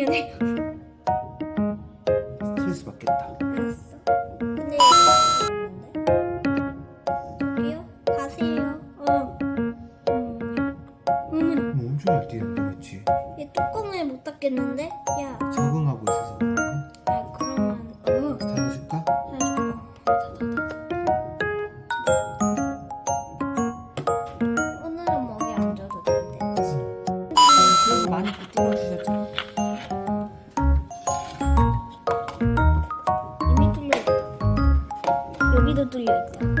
미안해. 스트레스 받겠다. 알았어. 근데 저기요? 가세요. 어. 어머니. 어머니. 뭐 엄청 잘 뛰는데 그렇지? 얘 뚜껑을 못 닫겠는데? 야. 적응하고 있어서 capítulo 8.